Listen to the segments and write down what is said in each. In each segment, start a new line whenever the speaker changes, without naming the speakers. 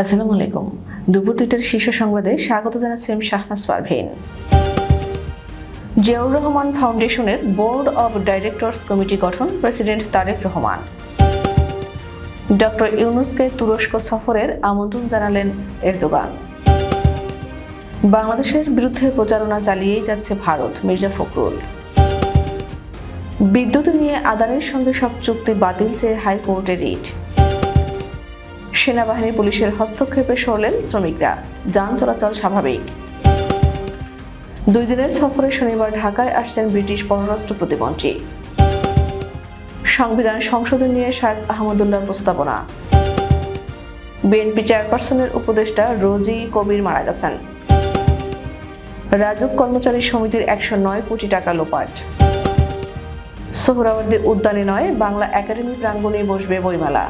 আসসালামু আলাইকুম। দুপুর দুইটার শীর্ষ সংবাদে স্বাগত জানাচ্ছেন শাহনাজ পারভীন। জিয়াউর রহমান ফাউন্ডেশনের বোর্ড অব ডাইরেক্টরস কমিটি গঠন প্রেসিডেন্ট তারেক রহমান। ডক্টর ইউনুসকে তুরস্ক সফরের আমন্ত্রণ জানালেন এরদোগান। বাংলাদেশের বিরুদ্ধে প্রচারণা চালিয়েই যাচ্ছে ভারত, মির্জা ফখরুল। বিদ্যুৎ নিয়ে আদানির সঙ্গে সব চুক্তি বাতিল, চেয়ে হাইকোর্টে রিট। সেনাবাহিনী পুলিশের হস্তক্ষেপে সরলেন শ্রমিকরা। যান চলাচল স্বাভাবিক। দুই দিনের সফরে শনিবার ঢাকায় আসছেন ব্রিটিশ পররাষ্ট্র প্রতিমন্ত্রী। সংবিধান সংশোধন নিয়ে শাহেদ আহমদুল্লাহর প্রস্তাবনা। বিএনপি চেয়ারপারসনের উপদেষ্টা রোজি কবির মারা গেছেন। রাজক কর্মচারী সমিতির একশো নয় কোটি টাকা লোপাট। সোহরাওয়ার্দী উদ্যানে নয়, বাংলা একাডেমি প্রাঙ্গণে বসবে বইমেলা।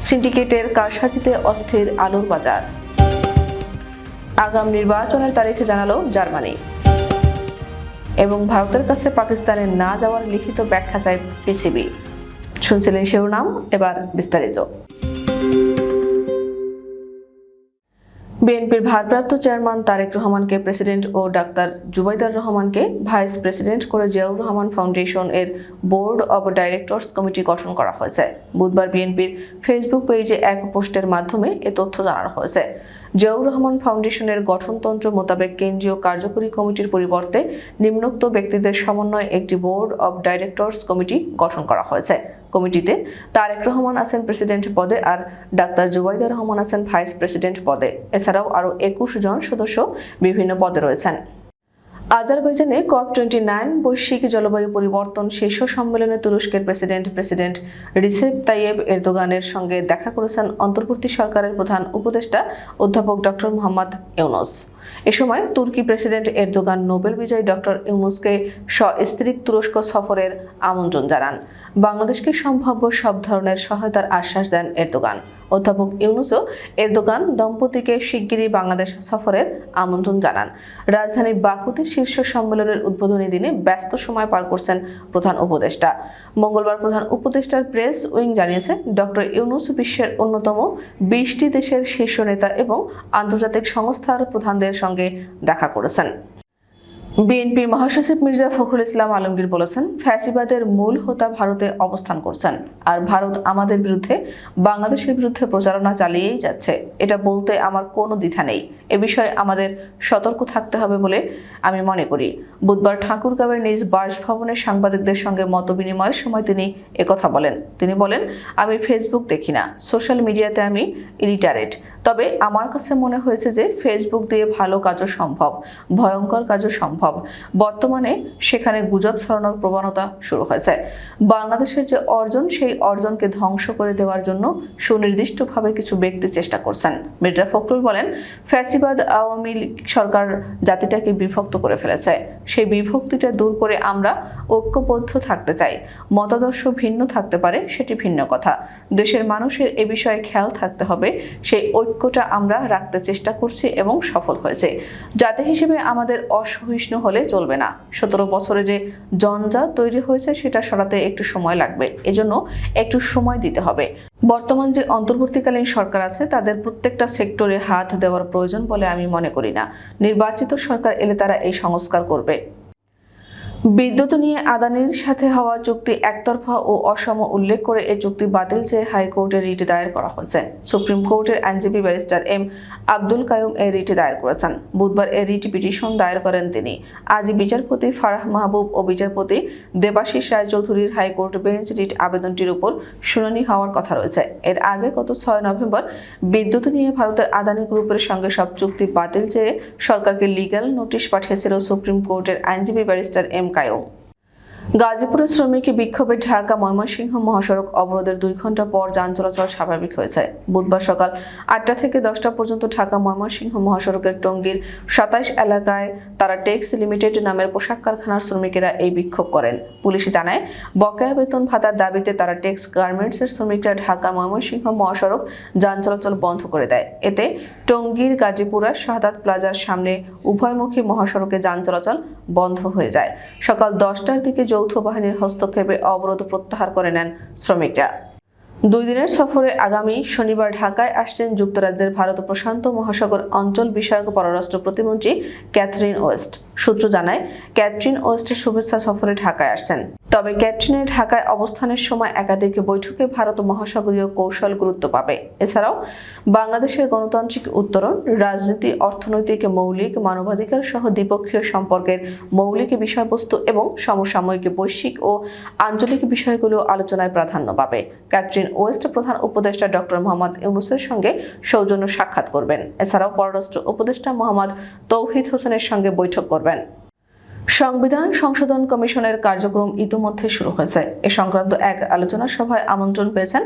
সিন্ডিকেটের কারসাজিতে অস্থির আলুর বাজার। আগাম নির্বাচনের তারিখে জানালো জার্মানি। এবং ভারতের কাছে পাকিস্তানে না যাওয়ার লিখিত ব্যাখ্যা চায় পিসিবি। শুনছিলেন শিরোনাম, এবার বিস্তারিত। বিএনপির ভারপ্রাপ্ত চেয়ারম্যান তারেক রহমানকে প্রেসিডেন্ট ও ডাক্তার জুবাইদার রহমানকে ভাইস প্রেসিডেন্ট করে জিয়াউর রহমান ফাউন্ডেশন এর বোর্ড অব ডাইরেক্টর্স কমিটি গঠন করা হয়েছে। বুধবার বিএনপির ফেসবুক পেজে এক পোস্টের মাধ্যমে এ তথ্য জানানো হয়েছে। জিয়াউর রহমান ফাউন্ডেশনের গঠনতন্ত্র মোতাবেক কেন্দ্রীয় কার্যকরী কমিটির পরিবর্তে নিম্নোক্ত ব্যক্তিদের সমন্বয়ে একটি বোর্ড অব ডাইরেক্টরস কমিটি গঠন করা হয়েছে। কমিটিতে তারেক রহমান আছেন প্রেসিডেন্ট পদে আর ডাক্তার জুবাইদা রহমান আছেন ভাইস প্রেসিডেন্ট পদে। এছাড়াও আরও একুশ জন সদস্য বিভিন্ন পদে রয়েছেন। আজারবাইজানে কপ টোয়েন্টি নাইন বৈশ্বিক জলবায়ু পরিবর্তন শীর্ষ সম্মেলনে তুরস্কের প্রেসিডেন্ট প্রেসিডেন্ট রিসেপ তাইয়েব এরদোগানের সঙ্গে দেখা করেছেন অন্তর্বর্তী সরকারের প্রধান উপদেষ্টা অধ্যাপক ডক্টর মোহাম্মদ ইউনুস। এ সময় তুর্কি প্রেসিডেন্ট এরদোগান নোবেল বিজয়ী ডক্টর ইউনুসকে সস্ত্রীক তুরস্ক সফরের আমন্ত্রণ জানান। বাংলাদেশকে সম্ভাব্য সব ধরনের সহায়তার আশ্বাস দেন এরদোগান। অধ্যাপক ইউনুসও এরদোগান দম্পতিকে শিগগিরই বাংলাদেশ সফরের আমন্ত্রণ জানান। রাজধানীর বাকুতে শীর্ষ সম্মেলনের উদ্বোধনী দিনে ব্যস্ত সময় পার করছেন প্রধান উপদেষ্টা। মঙ্গলবার প্রধান উপদেষ্টার প্রেস উইং জানিয়েছে ডক্টর ইউনুস বিশ্বের অন্যতম বিশটি দেশের শীর্ষ নেতা এবং আন্তর্জাতিক সংস্থার প্রধানদের সঙ্গে দেখা করেছেন। বিএনপি মহাসচিব মির্জা ফখরুল ইসলাম আলমগীর বলেছেন, ফ্যাসিবাদের মূল হোতা ভারতে অবস্থান করছেন। আর ভারত আমাদের বিরুদ্ধে, বাংলাদেশের বিরুদ্ধে প্রচারণা চালিয়েই যাচ্ছে। এটা বলতে আমার কোনো দ্বিধা নেই। এ বিষয়ে আমাদের সতর্ক থাকতে হবে বলে আমি মনে করি। বুধবার ঠাকুরগাঁওয়ের নিজ বাসভবনে সাংবাদিকদের সঙ্গে মত বিনিময়ের সময় তিনি একথা বলেন। তিনি বলেন, আমি ফেসবুক দেখি না, সোশ্যাল মিডিয়াতে আমি ইলিটারেট। তবে আমার কাছে মনে হয়েছে যে, ফেসবুক দিয়ে ভালো কাজও সম্ভব, ভয়ঙ্কর কাজও সম্ভব। বর্তমানে সেখানে গুজব ছড়ানোর প্রবণতা শুরু হয়েছে। বাংলাদেশের যে অর্জন, সেই অর্জনকে ধ্বংস করে দেওয়ার জন্য সুনির্দিষ্টভাবে কিছু ব্যক্তি চেষ্টা করছেন। মির্জা ফখরুল বলেন, ফ্যাসিবাদ আওয়ামী লীগ সরকার জাতিটাকে বিভক্ত করে ফেলেছে। সেই বিভক্তিটা দূর করে আমরা ঐক্যবদ্ধ থাকতে চাই। মতাদর্শ ভিন্ন থাকতে পারে, সেটি ভিন্ন কথা। দেশের মানুষের এ বিষয়ে খেয়াল থাকতে হবে। সেই ঐক্যটা আমরা রাখতে চেষ্টা করছি এবং সফল হয়েছে। জাতি হিসেবে আমাদের অসহিষ্ণু হলে চলবে না। সতেরো বছরে যে জঞ্জা তৈরি হয়েছে, সেটা সরাতে একটু সময় লাগবে। এজন্য একটু সময় দিতে হবে। বর্তমান যে অন্তর্বর্তীকালীন সরকার আছে, তাদের প্রত্যেকটা সেক্টরে হাত দেওয়ার প্রয়োজন বলে আমি মনে করি না। নির্বাচিত সরকার এলে তারা এই সংস্কার করবে। বিদ্যুৎ নিয়ে আদানির সাথে হওয়া চুক্তি একতরফা ও অসম উল্লেখ করে এ চুক্তি বাতিল চেয়ে হাইকোর্টে রিট দায়ের করা হয়েছে। সুপ্রিম কোর্টের আইনজীবী ব্যারিস্টার এম আব্দুল কায়ুম এই রিট দায়ের করেছেন। বুধবার এই রিট পিটিশন দায়ের করেন তিনি। আজ বিচারপতি ফারাহ মাহবুব ও বিচারপতি দেবাশিস রায়চৌধুরীর হাইকোর্ট বেঞ্চ রিট আবেদনটির উপর শুনানি হওয়ার কথা রয়েছে। এর আগে গত ছয় নভেম্বর বিদ্যুৎ নিয়ে ভারতের আদানি গ্রুপের সঙ্গে সব চুক্তি বাতিল চেয়ে সরকারকে লিগ্যাল নোটিশ পাঠিয়েছিল সুপ্রিম কোর্টের আইনজীবী ব্যারিস্টার এম কায়ুম গাজীপুরের শ্রমিক বিক্ষোভে ঢাকা ময়মনসিংহ মহাসড়ক অবরোধের দুই ঘণ্টা পর যান চলাচল স্বাভাবিক হয়েছে। বুধবার সকাল আটটা থেকে দশটা পর্যন্ত ঢাকা ময়মনসিংহ মহাসড়কের টঙ্গীর সাতাইশ এলাকায় তারা টেক্স লিমিটেড নামের পোশাক কারখানার শ্রমিকেরা এই বিক্ষোভ করেন। পুলিশ জানায়, বকেয়া বেতন ভাতার দাবিতে তারা টেক্স গার্মেন্টসের শ্রমিকরা ঢাকা ময়মনসিংহ মহাসড়ক যান চলাচল বন্ধ করে দেয়। এতে টঙ্গীর গাজীপুরা শাহাদাত প্লাজার সামনে উভয়মুখী মহাসড়কে যান চলাচল বন্ধ হয়ে যায়। সকাল দশটার দিকে যৌথ বাহিনীর হস্তক্ষেপে অবরোধ প্রত্যাহার করে নেন শ্রমিকরা। দুই দিনের সফরে আগামী শনিবার ঢাকায় আসছেন যুক্তরাজ্যের ভারত প্রশান্ত মহাসাগর অঞ্চল বিষয়ক পররাষ্ট্র প্রতিমন্ত্রী ক্যাথরিন ওয়েস্ট। সূত্র জানায়, ক্যাথরিন ওয়েস্টের শুভেচ্ছা সফরে ঢাকায় আসছেন। তবে ক্যাথরিনের ঢাকায় অবস্থানের সময় একাধিক বৈঠকে ভারত মহাসাগরীয় কৌশল গুরুত্ব পাবে। এছাড়াও, বাংলাদেশের গণতান্ত্রিক উত্তরণ, রাজনীতি, অর্থনৈতিক, মৌলিক মানবাধিকার সহ দ্বিপক্ষীয় সম্পর্কের মৌলিক বিষয়বস্তু এবং সমসাময়িক বৈশ্বিক ও আঞ্চলিক বিষয়গুলো আলোচনায় প্রাধান্য পাবে। ক্যাটরিন ওয়েস্ট প্রধান উপদেষ্টা ডক্টর মোহাম্মদ ইউনুসের সঙ্গে সৌজন্য সাক্ষাৎ করবেন। এছাড়াও পররাষ্ট্র উপদেষ্টা মোহাম্মদ তৌহিদ হোসেনের সঙ্গে বৈঠক করবেন। সংবিধান সংশোধন কমিশনের কার্যক্রম ইতোমধ্যে শুরু হয়েছে। এ সংক্রান্ত এক আলোচনা সভায় আমন্ত্রণ পেয়েছেন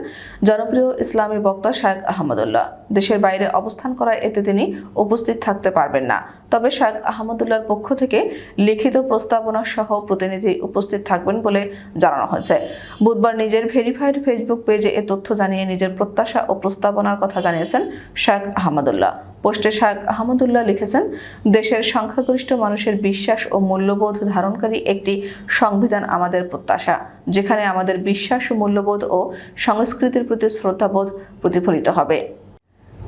জনপ্রিয় ইসলামী বক্তা শায়েখ আহমদুল্লাহ। দেশের বাইরে অবস্থান করায় এতে তিনি উপস্থিত থাকতে পারবেন না। তবে শায়েখ আহমদুল্লাহর পক্ষ থেকে লিখিত প্রস্তাবনা সহ প্রতিনিধি উপস্থিত থাকবেন বলে জানানো হয়েছে। বুধবার নিজের ভেরিফাইড ফেসবুক পেজে এ তথ্য জানিয়ে নিজের প্রত্যাশা ও প্রস্তাবনার কথা জানিয়েছেন শায়েখ আহমদুল্লাহ। পোস্টে শাহ আহমদুল্লাহ লিখেছেন, দেশের সংখ্যাগরিষ্ঠ মানুষের বিশ্বাস ও মূল্যবোধ ধারণকারী একটি সংবিধান আমাদের প্রত্যাশা, যেখানে আমাদের বিশ্বাস ও মূল্যবোধ ও সংস্কৃতির প্রতি শ্রদ্ধাবোধ প্রতিফলিত হবে।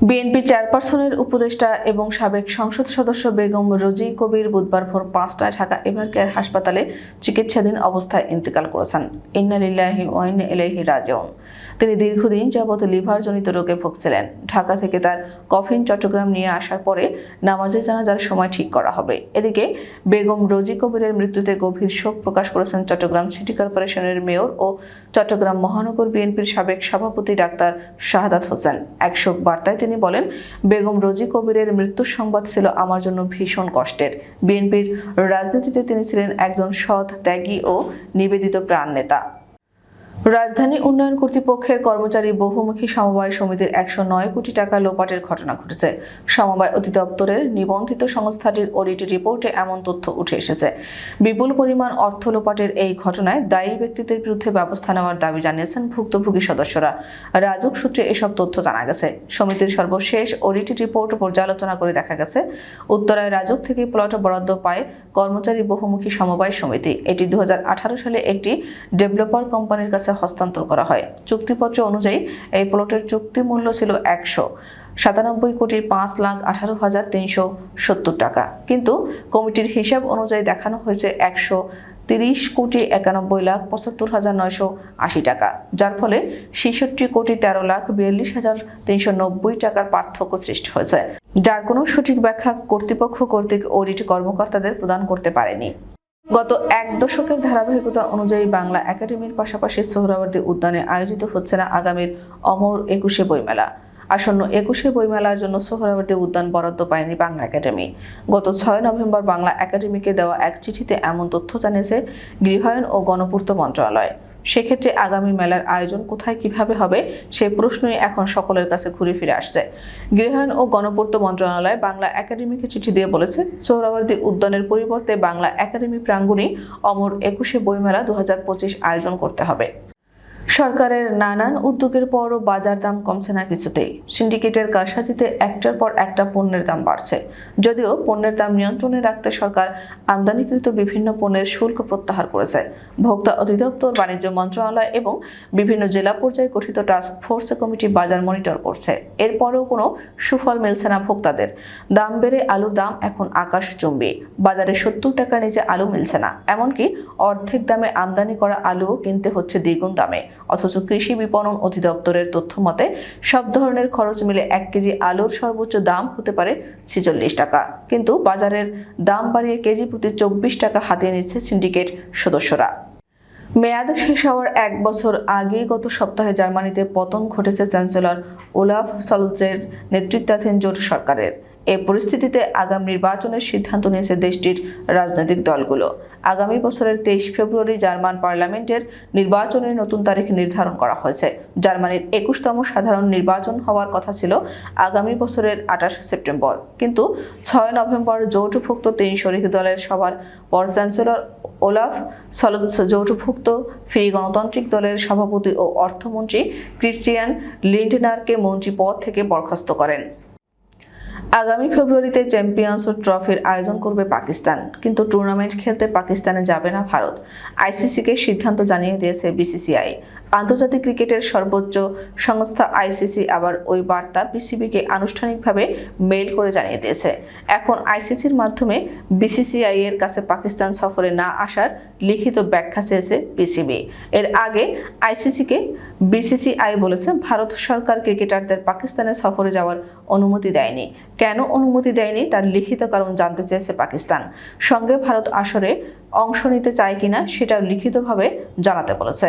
বিএনপি চেয়ারপারসনের উপদেষ্টা এবং সাবেক সংসদ সদস্য বেগম রোজি কবির বুধবার ভোর পাঁচটায় ঢাকা এভার কেয়ার হাসপাতালে চিকিৎসাধীন অবস্থায় ইন্তেকাল করেছেন। ইন্নালিল্লাহি ওয়াইন এলাইহি রাজিউন। তিনি দীর্ঘদিন যাবৎ লিভারজনিত রোগে ভুগছিলেন। ঢাকা থেকে তার কফিন চট্টগ্রাম নিয়ে আসার পরে নামাজে জানাজার সময় ঠিক করা হবে। এদিকে বেগম রোজি কবিরের মৃত্যুতে গভীর শোক প্রকাশ করেছেন চট্টগ্রাম সিটি কর্পোরেশনের মেয়র ও চট্টগ্রাম মহানগর বিএনপির সাবেক সভাপতি ডাক্তার শাহাদাত হোসেন। এক শোক বার্তায় তিনি বলেন, বেগম রোজি কবিরের মৃত্যুর সংবাদ ছিল আমার জন্য ভীষণ কষ্টের। বিএনপির রাজনীতিতে তিনি ছিলেন একজন সৎ ত্যাগী ও নিবেদিত প্রাণ নেতা। রাজধানী উন্নয়ন কর্তৃপক্ষের কর্মচারী বহুমুখী সমবায় সমিতির একশো নয় কোটি টাকা লোপাটের ঘটনা ঘটেছে। সমবায় অধিদপ্তরের নিবন্ধিত সংস্থাটির অডিট রিপোর্টে এমন তথ্য উঠে এসেছে। বিপুল পরিমাণ অর্থ লোপাটের এই ঘটনায় দায়ী ব্যক্তিদের বিরুদ্ধে ব্যবস্থা নেওয়ার দাবি জানিয়েছেন ভুক্তভোগী সদস্যরা। রাজুক সূত্রে এসব তথ্য জানা গেছে। সমিতির সর্বশেষ অডিট রিপোর্ট পর্যালোচনা করে দেখা গেছে, উত্তরায় রাজুক থেকে প্লট বরাদ্দ পায় কর্মচারী বহুমুখী সমবায় সমিতি। এটি দুহাজার আঠারো সালে একটি ডেভেলপার কোম্পানির কাছে হস্তান্তর করা হয়। চুক্তিপত্র অনুযায়ী এই প্লটের চুক্তি মূল্য ছিল একশো। সাতানব্বই কোটি পাঁচ লাখ আঠারো হাজার তিনশো সত্তর টাকা। কিন্তু কমিটির হিসাব অনুযায়ী দেখানো হয়েছে একশো তিরিশ কোটি একানব্বই লাখ পঁচাত্তর হাজার নয়শো আশি টাকা, যার ফলে ছেষট্টি কোটি তেরো লাখ বিয়াল্লিশ হাজার তিনশো নব্বই টাকার পার্থক্য সৃষ্টি হয়েছে, যার কোনো সঠিক ব্যাখ্যা কর্তৃপক্ষ কর্তৃক অডিট কর্মকর্তাদের প্রদান করতে পারেনি। গত এক দশকের ধারাবাহিকতা অনুযায়ী বাংলা একাডেমির পাশাপাশি সোহরাওয়ার্দী উদ্যানে আয়োজিত হচ্ছে না আগামীর অমর একুশে বইমেলা। আসন্ন একুশে বইমেলার জন্য সোহরাওয়ার্দী উদ্যান বরাদ্দ পায়নি বাংলা একাডেমি। গত ছয় নভেম্বর বাংলা একাডেমিকে দেওয়া এক চিঠিতে এমন তথ্য জানিয়েছে গৃহায়ন ও গণপূর্ত মন্ত্রণালয়। সেক্ষেত্রে আগামী মেলার আয়োজন কোথায় কীভাবে হবে সেই প্রশ্নই এখন সকলের কাছে ঘুরে ফিরে আসছে। গৃহায়ন ও গণপূর্ত মন্ত্রণালয় বাংলা একাডেমিকে চিঠি দিয়ে বলেছে সোহরাওয়ার্দী উদ্যানের পরিবর্তে বাংলা একাডেমি প্রাঙ্গণে অমর একুশে বইমেলা দু হাজার পঁচিশ আয়োজন করতে হবে। সরকারের নানান উদ্যোগের পরও বাজার দাম কমছে না কিছুতেই। সিন্ডিকেটের কারসাজিতে একটার পর একটা পণ্যের দাম বাড়ছে। যদিও পণ্যের দাম নিয়ন্ত্রণে রাখতে সরকার আমদানিকৃত বিভিন্ন পণ্যের শুল্ক প্রত্যাহার করেছে। ভোক্তা অধিদপ্তর, বাণিজ্য মন্ত্রণালয় এবং বিভিন্ন জেলা পর্যায়ে গঠিত টাস্ক ফোর্স কমিটি বাজার মনিটর করছে। এরপরেও কোনো সুফল মিলছে না ভোক্তাদের। দাম বেড়ে আলুর দাম এখন আকাশ চুম্বি। বাজারে সত্তর টাকার নিচে আলু মিলছে না। এমনকি অর্ধেক দামে আমদানি করা আলুও কিনতে হচ্ছে দ্বিগুণ দামে। অথচ কৃষি বিপণন অধিদপ্তরের তথ্য মতে, সব ধরনের খরচ মিলে এক কেজি আলুর সর্বোচ্চ দাম হতে পারে ছেচল্লিশ টাকা। কিন্তু বাজারের দাম বাড়িয়ে কেজি প্রতি চব্বিশ টাকা হাতিয়ে নিচ্ছে সিন্ডিকেট সদস্যরা। মেয়াদ শেষ হওয়ার এক বছর আগে গত সপ্তাহে জার্মানিতে পতন ঘটেছে চ্যান্সেলর ওলাফ সলজের নেতৃত্বাধীন জোট সরকারের। এ পরিস্থিতিতে আগাম নির্বাচনের সিদ্ধান্ত নিয়েছে দেশটির রাজনৈতিক দলগুলো। আগামী বছরের তেইশ ফেব্রুয়ারি জার্মান পার্লামেন্টের নির্বাচনের নতুন তারিখ নির্ধারণ করা হয়েছে। জার্মানির একুশতম সাধারণ নির্বাচন হওয়ার কথা ছিল আগামী বছরের আঠাশ সেপ্টেম্বর। কিন্তু ছয় নভেম্বর জোটভুক্ত তিন শরিক দলের সভার পর চ্যান্সেলর ওলাফ সলৎস জোটভুক্ত ফ্রি গণতান্ত্রিক দলের সভাপতি ও অর্থমন্ত্রী ক্রিশ্চিয়ান লিন্ডনারকে মন্ত্রী পদ থেকে বরখাস্ত করেন। আগামী ফেব্রুয়ারিতে চ্যাম্পিয়ন্স ট্রফির আয়োজন করবে পাকিস্তান, কিন্তু টুর্নামেন্ট খেলতে পাকিস্তানে যাবে না ভারত। আইসিসিকে সিদ্ধান্ত জানিয়ে দিয়েছে বিসিসিআই। আন্তর্জাতিক ক্রিকেটের সর্বোচ্চ সংস্থা আইসিসি আবার ওই বার্তা পিসিবিকে আনুষ্ঠানিকভাবে মেইল করে জানিয়ে দিয়েছে। এখন আইসিসির মাধ্যমে বিসিসিআই এর কাছে পাকিস্তান সফরে না আসার লিখিত ব্যাখ্যা চেয়েছে বিসিবি। এর আগে আইসিসিকে বিসিসিআই বলেছে, ভারত সরকার ক্রিকেটারদের পাকিস্তানে সফরে যাওয়ার অনুমতি দেয়নি। কেন অনুমতি দেয়নি? তার লিখিত কারণ জানতে চেয়েছে পাকিস্তান। সঙ্গে ভারত আসরে অংশ নিতে চায় কিনা সেটাও লিখিতভাবে জানাতে বলেছে।